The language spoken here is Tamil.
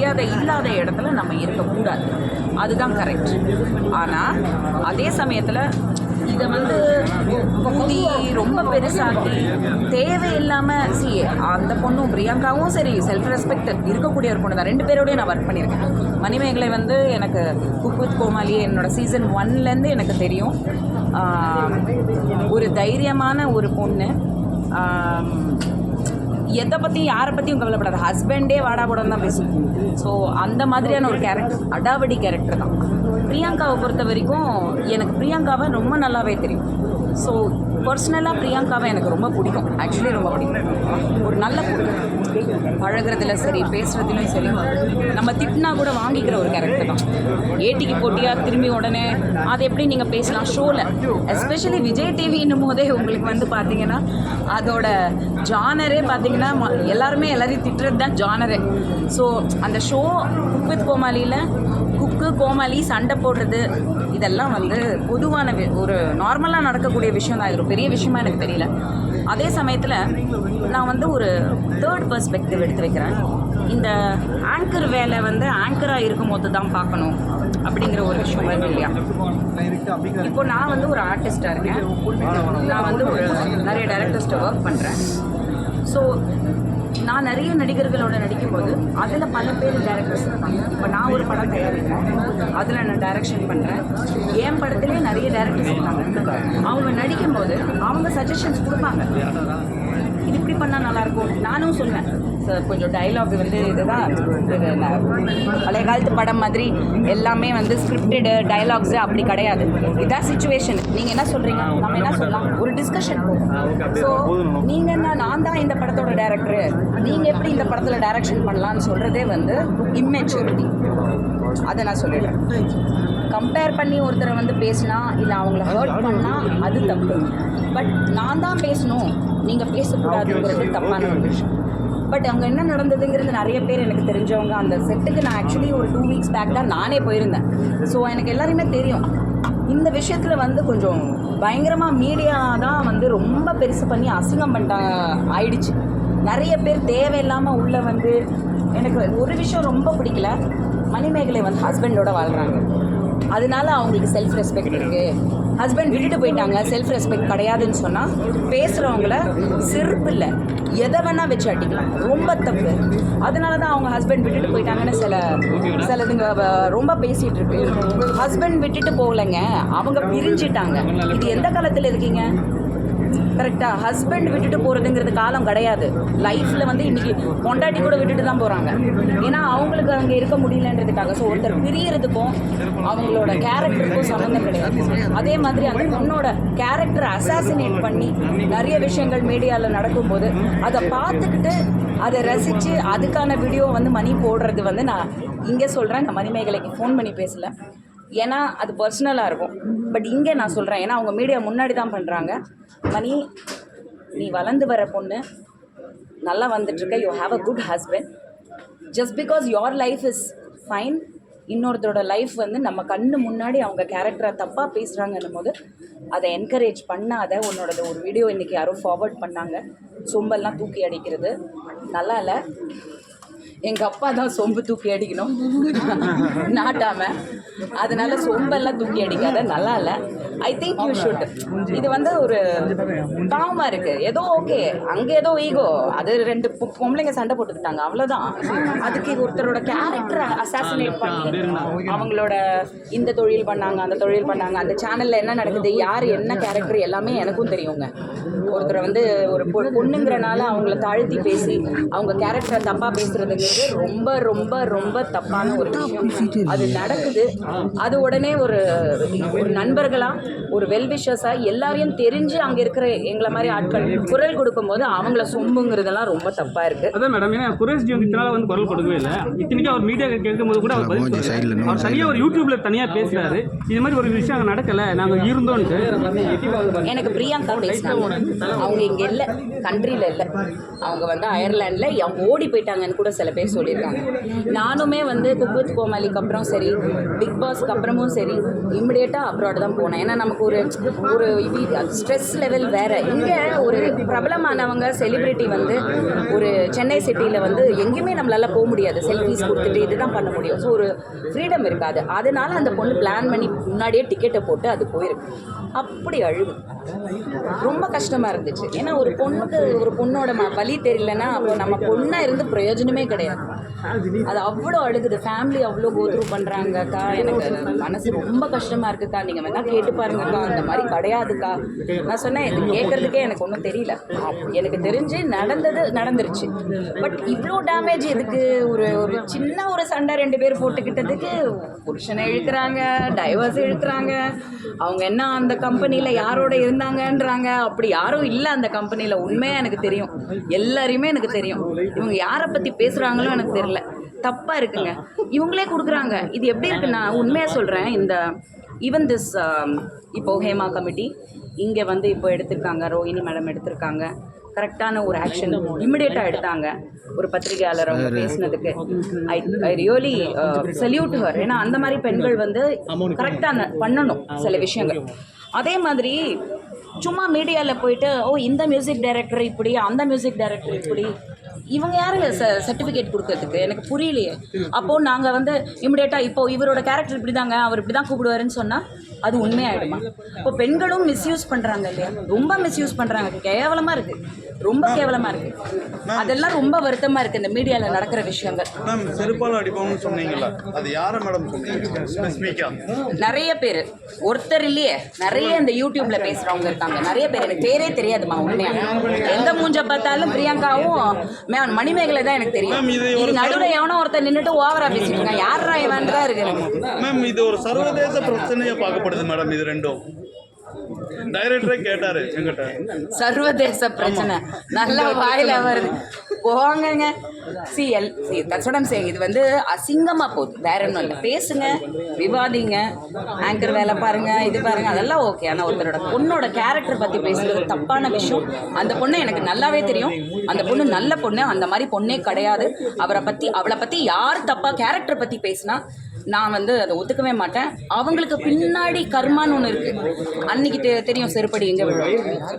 மரியாதை இல்லாத இடத்துல நம்ம இருக்கக்கூடாது. அதுதான் கரெக்ட் ஆனால் அதே சமயத்தில் இதை வந்து ஊதி ரொம்ப பெருசாக்கி தேவையில்லாமல் சி அந்த பொண்ணும் பிரியங்காவும் சரி செல்ஃப் ரெஸ்பெக்ட் இருக்கக்கூடிய ஒரு பொண்ணு தான் ரெண்டு பேரோடய நான் ஒர்க் பண்ணியிருக்கேன். மணிமேகலை வந்து எனக்கு குக் வித் கோமாளி என்னோடய சீசன் ஒன்லேருந்து எனக்கு தெரியும். ஒரு தைரியமான ஒரு பொண்ணு. எதை பற்றியும் யாரை பற்றியும் கவலைப்படாது. ஹஸ்பண்டே வாடா போடன்னு தான் பேசுவேன் ஸோ அந்த மாதிரியான ஒரு கேரக்டர் அடாவடி கேரக்டர் தான். பிரியங்காவை பொறுத்த வரைக்கும் எனக்கு பிரியங்காவை ரொம்ப நல்லாவே தெரியும். ஸோ பர்சனலாக பிரியங்காவை எனக்கு ரொம்ப பிடிக்கும். ஆக்சுவலி ரொம்ப பிடிக்கும். ஒரு நல்ல பொண்ணு. பழகுறதுல சரி பேசுகிறதுலையும் சரி நம்ம திட்டினா கூட வாங்கிக்கிற ஒரு கேரக்டர் தான். ஏட்டிக்கு போட்டியாக திரும்பி உடனே அது எப்படி நீங்கள் பேசலாம்? ஷோவில் எஸ்பெஷலி விஜய் டிவின்னும் போதே உங்களுக்கு வந்து பார்த்தீங்கன்னா அதோட ஜானரே பார்த்தீங்கன்னா ம- எல்லாருமே எல்லாரையும் திட்டுறது தான் ஜானரே ஸோ அந்த ஷோ குக் வித் கோமாளியில் குக்கு கோமாளி சண்டை போடுறது இதெல்லாம் வந்து பொதுவான ஒரு நார்மலாக நடக்கக்கூடிய விஷயம் தான் இது ஒரு பெரிய விஷயமா எனக்கு தெரியல. அதே சமயத்தில் நான் வந்து ஒரு தேர்ட் பர்ஸ்பெக்டிவ் எடுத்து வைக்கிறேன். இந்த ஆங்கர் வேலை வந்து ஆங்கராக இருக்கும்போது தான் பார்க்கணும் அப்படிங்கிற ஒரு விஷயம் வருது இல்லையா? இப்போ நான் வந்து ஒரு ஆர்டிஸ்டாக இருக்கேன். நான் வந்து ஒரு நிறைய டேரக்டர்ஸ்ட்டை ஒர்க் பண்ணுறேன் ஸோ நான் நிறைய நடிகர்களோட நடிக்கும்போது அதில் பல பேர் டேரக்டர்ஸ் இருக்காங்க இப்போ நான் ஒரு படம் தயாரிக்கிறேன். அதில் நான் டைரக்ஷன் பண்ணுறேன் என் படத்துலேயே நிறைய டேரக்டர்ஸ் இருக்காங்க. அவங்க நடிக்கும்போது அவங்க சஜஷன்ஸ் கொடுப்பாங்க. இது இப்படி பண்ணால் நல்லாயிருக்கும் நானும் சொல்லுவேன் சார் கொஞ்சம் டைலாக் வந்து இதுதான். இது பழைய காலத்து படம் மாதிரி எல்லாமே வந்து ஸ்கிரிப்டடு டைலாக்ஸு அப்படி கிடையாது. இதான் சுச்சுவேஷன் நீங்கள் என்ன சொல்கிறீங்க நம்ம என்ன சொல்லலாம்? ஒரு டிஸ்கஷன் ஸோ நீங்கள் என்ன நான் தான் இந்த படத்தோட டேரக்டரு நீங்கள் எப்படி இந்த படத்தில் டைரக்ஷன் பண்ணலாம்னு சொல்கிறதே வந்து இம்மெச்சூரிட்டி அதை நான் சொல்லிடுறேன். கம்பேர் பண்ணி ஒருத்தரை வந்து பேசினா இல்லை அவங்கள ஹர்ட் பண்ணால் அது தப்பு. பட் நான் தான் பேசணும். நீங்கள் பேசக்கூடாதுங்கிறது தப்பான ஒரு விஷயம். பட் அங்கே என்ன நடந்ததுங்கிறது நிறைய பேர் எனக்கு தெரிஞ்சவங்க அந்த செட்டுக்கு நான் ஆக்சுவலி ஒரு டூ வீக்ஸ் பேக் தான் நானே போயிருந்தேன். ஸோ எனக்கு எல்லாருமே தெரியும். இந்த விஷயத்தில் வந்து கொஞ்சம் பயங்கரமாக மீடியா தான் வந்து ரொம்ப பெருசு பண்ணி அசிங்கம் பண்ணிட்டாங்க ஆயிடுச்சு. நிறைய பேர் தேவையில்லாமல் உள்ளே வந்து எனக்கு ஒரு விஷயம் ரொம்ப பிடிக்கல. மணிமேகலை வந்து ஹஸ்பண்டோட வாழ்கிறாங்க அதனால அவங்களுக்கு செல்ஃப் ரெஸ்பெக்ட் இருக்குது ஹஸ்பண்ட் விட்டுட்டு போயிட்டாங்க செல்ஃப் ரெஸ்பெக்ட் கிடையாதுன்னு சொன்னால் பேசுகிறவங்கள செருப்பு இல்லை. எதை வேணால் வச்சு அடிக்கலாம். ரொம்ப தப்பு. அதனால தான் அவங்க ஹஸ்பண்ட் விட்டுட்டு போயிட்டாங்கன்னு சில சிலதுங்க ரொம்ப பேசிகிட்டு இருக்கு. ஹஸ்பண்ட் விட்டுட்டு போகலைங்க. அவங்க பிரிஞ்சிட்டாங்க. இது எந்த காலத்தில் இருக்கீங்க? கரெக்டாக ஹஸ்பண்ட் விட்டுட்டு போகிறதுங்கிறது காலம் கிடையாது. லைஃப்பில் வந்து இன்றைக்கி பொண்டாட்டி கூட விட்டுட்டு தான் போகிறாங்க ஏன்னா அவங்களுக்கு அங்கே இருக்க முடியலன்றதுக்காக. ஸோ ஒருத்தர் பிரியறதுக்கும் அவங்களோட கேரக்டருக்கும் சம்மந்தம் கிடையாது. அதே மாதிரி அந்த பொண்ணோட கேரக்டர் அசாசினேட் பண்ணி நிறைய விஷயங்கள் மீடியாவில் நடக்கும்போது அதை பார்த்துக்கிட்டு அதை ரசித்து அதுக்கான வீடியோ வந்து மணி போடுறது வந்து நான் இங்கே சொல்கிறேன் நான் மணிமேகலைக்கு ஃபோன் பண்ணி பேசல. ஏன்னா அது பர்சனலாக இருக்கும். பட் இங்கே நான் சொல்கிறேன் ஏன்னா அவங்க மீடியா முன்னாடி தான் பண்ணுறாங்க மணி நீ வளர்ந்து வர பொண்ணு நல்லா வந்துட்டுருக்க you have a good husband just because your life is fine இன்னொருத்தரோட லைஃப் வந்து நம்ம கண்ணு முன்னாடி அவங்க கேரக்டரை தப்பாக பேசுகிறாங்கன்னும் போது அதை என்கரேஜ் பண்ணாத உன்னோடது ஒரு வீடியோ இன்றைக்கி யாரும் ஃபார்வர்ட் பண்ணாங்க. சொம்பெல்லாம் தூக்கி அடிக்கிறது. நல்லா இல்லை. எங்கள் அப்பா தான் சொம்பு தூக்கி அடிக்கணும். நாட்டாமல் அதனால சொம்பெல்லாம் தூக்கி அடிக்காத நல்லா இல்லை. ஐ திங்க் யூ ஷுட் இது வந்து ஒரு பாவமாக இருக்குது ஏதோ ஓகே அங்கே ஏதோ ஈகோ அது ரெண்டு பொம்பளைங்க சண்டை போட்டுக்கிட்டாங்க. அவ்வளோதான் அதுக்கு ஒருத்தரோட கேரக்டரை அசாசினேட் பண்ணி அவங்களோட இந்த தொழில் பண்ணாங்க அந்த தொழில் பண்ணாங்க. அந்த சேனலில் என்ன நடக்குது யார் என்ன கேரக்டர் எல்லாமே எனக்கும் தெரியுங்க. ஒருத்தரை வந்து ஒரு பொண்ணுங்கிறனால அவங்கள தாழ்த்தி பேசி அவங்க கேரக்டரை தப்பாக பேசுறதுங்கிறது ரொம்ப ரொம்ப ரொம்ப தப்பான ஒரு விஷயம். அது நடக்குது. அது உடனே ஒரு ஒரு நண்பர்களா ஒரு வெல்விஷஸா எல்லாரையும் தெரிஞ்சு அங்க இருக்கிற எங்களை மாதிரி ஆட்கள் குரல் கொடுக்கும்போது அவங்கள சொம்புங்கிறதெல்லாம் ரொம்ப தப்பா இருக்கு. அதான் மேடம் ஏன்னா குரேஷ்ஜி வந்து இத்தனால வந்து குரல் கொடுக்கவே இல்லை. இத்தனைக்கும் அவர் மீடியா கேட்கும்போது கூட அவர் பதில் இன்னும் அவர் தனியாக ஒரு யூடியூப்ல தனியா பேசுறாரு. இது மாதிரி ஒரு விஷயம் அங்கே நடக்கல. நாங்க இருந்தோன்ட்டு. எனக்கு பிரியங்கா பேசினாங்க அவங்க இங்க இல்ல. கண்ட்ரில இல்ல. அவங்க வந்து அயர்லாண்ட்ல அவங்க ஓடி போயிட்டாங்கன்னு கூட சில பேர் பேர் சொல்லியிருக்காங்க. நானுமே வந்து குக் வித் கோமாளிக்கு அப்புறம் சரி பிக் பாஸ்க்கு அப்புறமும் சரி இமிடியேட்டாக அப்ராட் தான் போனேன். ஏன்னா நமக்கு ஒரு ஒரு ஸ்ட்ரெஸ் லெவல் வேற. இங்கே ஒரு பிரபலமானவங்க செலிபிரிட்டி வந்து ஒரு சென்னை சிட்டியில் வந்து எங்கேயுமே நம்மளால் போக முடியாது. செல்ஃபீஸ் கொடுத்துட்டு இதுதான் பண்ண முடியும். ஸோ ஒரு ஃப்ரீடம் இருக்காது. அதனால அந்த பொண்ணு பிளான் பண்ணி முன்னாடியே டிக்கெட்டை போட்டு அது போயிருக்கு. அப்படி அழுகு ரொம்ப கஷ்டமாக இருந்துச்சு. ஏன்னா ஒரு பொண்ணுக்கு ஒரு பொண்ணோட ம தெரியலன்னா அப்போ நம்ம பொண்ணாக இருந்து பிரயோஜனமே கிடையாது. அது அவ்வளோ அழுகுது. ஃபேமிலி அவ்வளோ கோத்ரூ பண்ணுறாங்கக்கா எனக்கு மனசு ரொம்ப கஷ்டமாக இருக்குக்கா. நீங்கள் வேணால் கேட்டு பாருங்கக்கா. அந்த மாதிரி கிடையாதுக்கா. நான் சொன்னேன் இது கேட்குறதுக்கே எனக்கு ஒன்றும் தெரியல. எனக்கு தெரிஞ்சு நடந்தது நடந்துருச்சு. பட் இவ்வளோ டேமேஜ் எதுக்கு? ஒரு ஒரு சின்ன ஒரு சண்டை ரெண்டு பேர் போட்டுக்கிட்டதுக்கு புருஷனை இழுக்கிறாங்க டைவர்ஸ் இழுக்கிறாங்க. அவங்க என்ன அந்த கம்பெனியில் யாரோட இருந்தாங்கன்றாங்க. அப்படி யாரும் இல்லை அந்த கம்பெனியில் உண்மையாக எனக்கு தெரியும். எல்லாரையுமே எனக்கு தெரியும். இவங்க யாரை பற்றி பேசுகிறாங்களோ எனக்கு தெரியல. தப்பாக இருக்குங்க. இவங்களே கொடுக்குறாங்க. இது எப்படி இருக்குன்னா உண்மையாக சொல்கிறேன் இந்த ஈவன் திஸ் இப்போ ஹேமா கமிட்டி இங்கே வந்து இப்போ எடுத்திருக்காங்க. ரோஹிணி மேடம் எடுத்திருக்காங்க. கரெக்டான ஒரு ஆக்ஷன் இமிடியேட்டாக எடுத்தாங்க. ஒரு பத்திரிகையாளர் அவங்க பேசினதுக்கு. I I really salute her ஏன்னா அந்த மாதிரி பெண்கள் வந்து கரெக்டாக பண்ணணும் சில விஷயங்கள். அதே மாதிரி சும்மா மீடியாவில் போயிட்டு ஓ இந்த மியூசிக் டைரக்டர் இப்படி அந்த மியூசிக் டைரக்டர் இப்படி இவங்க யாருங்க சர்டிஃபிகேட் கொடுக்கறதுக்கு? எனக்கு புரியலையே. அப்போது நாங்கள் வந்து இமிடியேட்டாக இப்போ இவரோட கேரக்டர் இப்படி தாங்க அவர் இப்படி தான் கூப்பிடுவாருன்னு சொன்னால் அது உண்மையாயிடுமா? இப்போ பெண்களும் மிஸ்யூஸ் பண்ணுறாங்க இல்லையா? ரொம்ப மிஸ்யூஸ் பண்ணுறாங்க கேவலமாக இருக்குது ரொம்ப கேவலமாக இருக்குது அதெல்லாம் ரொம்ப வருத்தமாக இருக்குது இந்த மீடியாவில் நடக்கிற விஷயங்கள். மேம் செருப்பால் அடிப்போம்னு சொன்னீங்கல்ல அது யாரை மேடம் சொன்னீங்க? நிறைய பேர். ஒருத்தர் இல்லையே. நிறைய இந்த யூடியூப்ல பேசுறவங்க இருக்காங்க. நிறைய பேர். எனக்கு பேரே தெரியாதுமா உண்மையா. எந்த மூஞ்ச பார்த்தாலும் பிரியங்காவும் மே- மணிமேகலை தான் எனக்கு தெரியும். இது நடுவில் எவனோ ஒருத்தர் நின்றுட்டு ஓவரா பேசிட்டு இருக்கான். யாரா இவன் தான் இருக்கு. மேம் இது ஒரு சர்வதேச பிரச்சனையா பார்க்கப்படுது மேடம் இது ரெண்டும். டைரக்டரே கேட்டாரு என்கிட்ட. சர்வதேச பிரச்சனை. நல்லா வாயில வருது. போங்கங்க சி எல் சி தட்ஸ் இது வந்து அசிங்கமாக போகுது. வேற ஒன்றும் இல்லை. பேசுங்க விவாதிங்க ஆங்கர் வேலை பாருங்க இது பாருங்க அதெல்லாம் ஓகே ஆனால் ஒருத்தரோட பொண்ணோட கேரக்டர் பற்றி பேசுறது தப்பான விஷயம். அந்த பொண்ணு எனக்கு நல்லாவே தெரியும். அந்த பொண்ணு நல்ல பொண்ணு. அந்த மாதிரி பொண்ணே கிடையாது. அவரை பற்றி அவளை பற்றி யார் தப்பாக கேரக்டர் பற்றி பேசினா நான் வந்து அதை ஒத்துக்கவே மாட்டேன். அவங்களுக்கு பின்னாடி கர்மான்னு ஒன்று இருக்கு. அன்னைக்கு தெ- தெரியும் செருப்படி எங்க விழும்.